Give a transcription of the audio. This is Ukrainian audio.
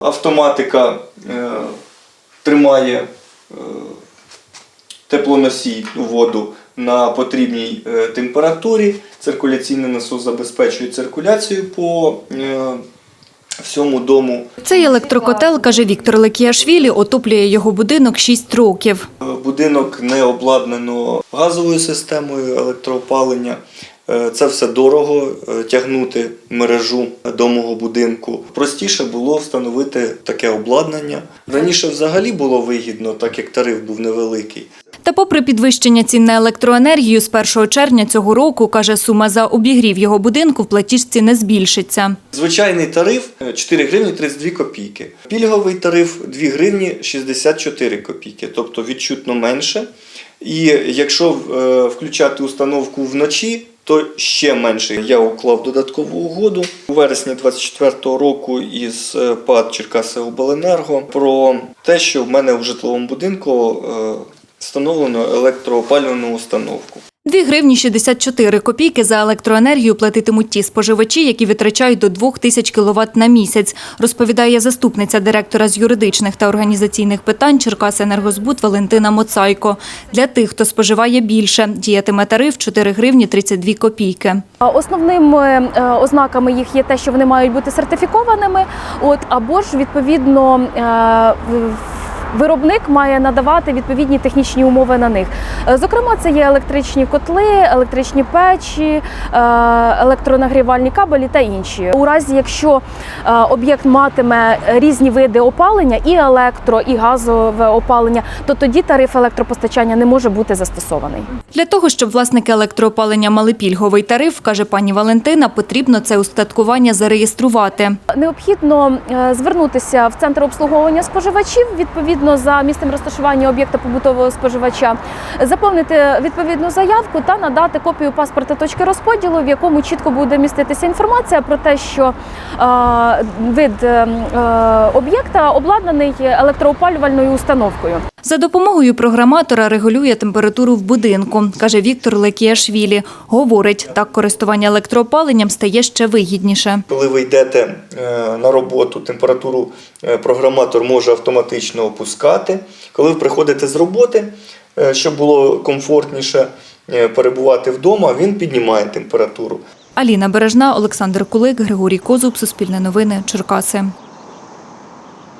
Автоматика е, тримає е, теплоносій воду на потрібній е, температурі. Циркуляційний насос забезпечує циркуляцію по е, всьому дому. Цей електрокотел, каже Віктор Лекіашвілі, отоплює його будинок 6 років. Е, Будинок не обладнано газовою системою електроопалення. Е, Це все дорого е, тягнути мережу до мого будинку. Простіше було встановити таке обладнання. Раніше взагалі було вигідно, так як тариф був невеликий. Та попри підвищення цін на електроенергію з 1 червня цього року, каже, сума за обігрів його будинку в платіжці не збільшиться. Звичайний тариф е, 4 гривні 32 копійки. Пільговий тариф 2 гривні 64 копійки, тобто відчутно менше. І якщо е, включати установку вночі, то ще менше. Я уклав додаткову угоду у вересні 24-го року із ПАД Черкаси Обленерго про те, що в мене в житловому будинку е, встановлено електроопалювальну установку. 2 гривні 64 копійки за електроенергію платитимуть ті споживачі, які витрачають до 2 тисяч кіловат на місяць, розповідає заступниця директора з юридичних та організаційних питань Черкасенергозбуд Валентина Моцайко. Для тих, хто споживає більше, діятиме тариф 4 гривні 32 копійки. Основними е, ознаками їх є те, що вони мають бути сертифікованими, от або ж відповідно. е, в- Виробник має надавати відповідні технічні умови на них. Е, Зокрема, це є електричні котли, електричні печі, е, електронагрівальні кабелі та інші. У разі, якщо е, об'єкт матиме різні види опалення, і електро, і газове опалення, то тоді тариф електропостачання не може бути застосований. Для того, щоб власники електроопалення мали пільговий тариф, каже пані Валентина, потрібно це устаткування зареєструвати. Необхідно звернутися в центр обслуговування споживачів відповідно за місцем розташування об'єкта побутового споживача, заповнити відповідну заявку та надати копію паспорта точки розподілу, в якому чітко буде міститися інформація про те, що вид е, е, об'єкта обладнаний електроопалювальною установкою. За допомогою програматора регулює температуру в будинку, каже Віктор Лекіашвілі. Говорить, так користування електроопаленням стає ще вигідніше. Коли ви йдете е, на роботу, температуру е, програматор може автоматично опускати. Коли ви приходите з роботи, е, щоб було комфортніше перебувати вдома, він піднімає температуру. Аліна Бережна, Олександр Кулик, Григорій Козуб, Суспільне новини, Черкаси.